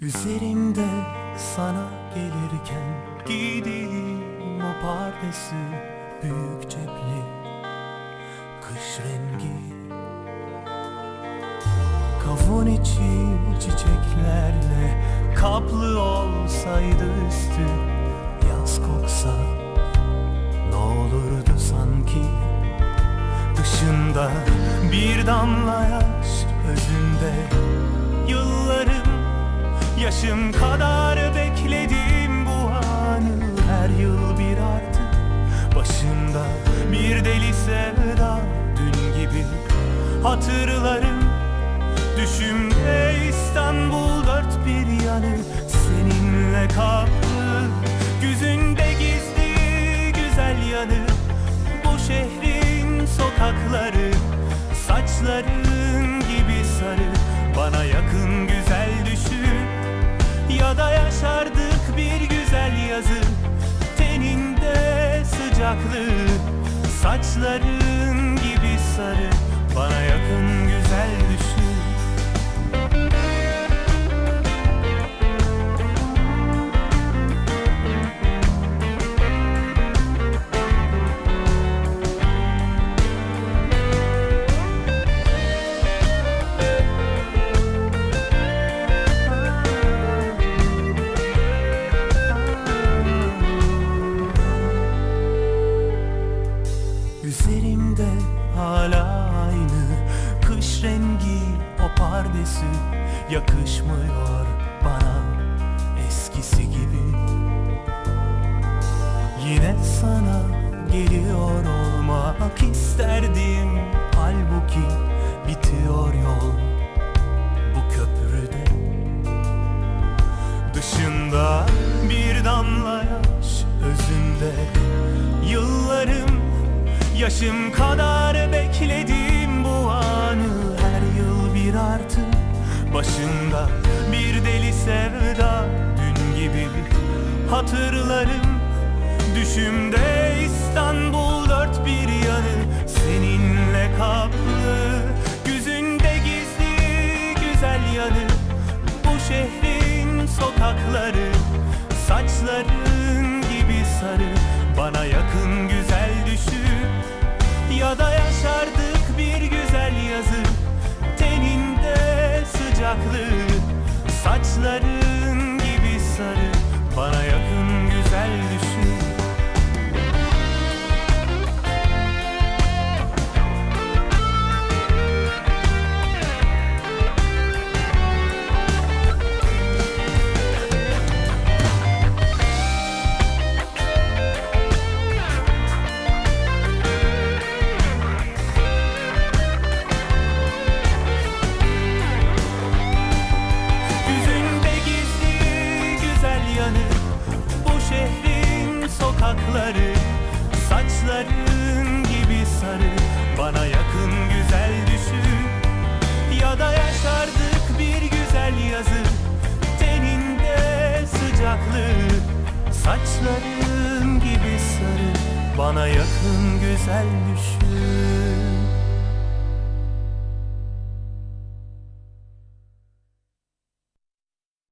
Üzerimde sana gelirken giydiğim o pardesi büyük cepli kış rengi. Kavun içi çiçeklerle kaplı olsaydı üstü yaz koksa ne olurdu sanki? Dışında bir damla yaş özünde yaşım kadar bekledim bu anı. Her yıl bir artı. Başımda bir deli sevda. Dün gibi hatırlarım. Düşümde İstanbul dört bir yanı. Seninle kaplı Yüzünde gizli güzel yanı. Bu şehrin sokakları Saçların gibi sarı. Bana yakın Ya da yaşardık bir güzel yazı. Teninde sıcaklığı Saçların gibi sarı Üzerimde hala aynı. Kış rengi o pardesi yakışmıyor bana. Eskisi gibi. Yine sana geliyor olmak isterdim. Halbuki bitiyor yol bu köprüde. Dışında bir damla yaş özünde. Yıllarım yaşım kadar bekledim bu anı. Her yıl bir artı. Başında bir deli sevda. Dün gibi hatırlarım. Düşümde İstanbul dört bir yanı. Seninle kaplı Yüzünde gizli güzel yanı. Bu şehrin sokakları Saçların gibi sarı. Bana yakın güzel düşün Teninde sokakları Saçların gibi sarı. Bana yakın güzel düşün. Ya da yaşardık bir güzel yazı. Teninde sıcaklığı Saçların gibi sarı. Bana yakın güzel düşün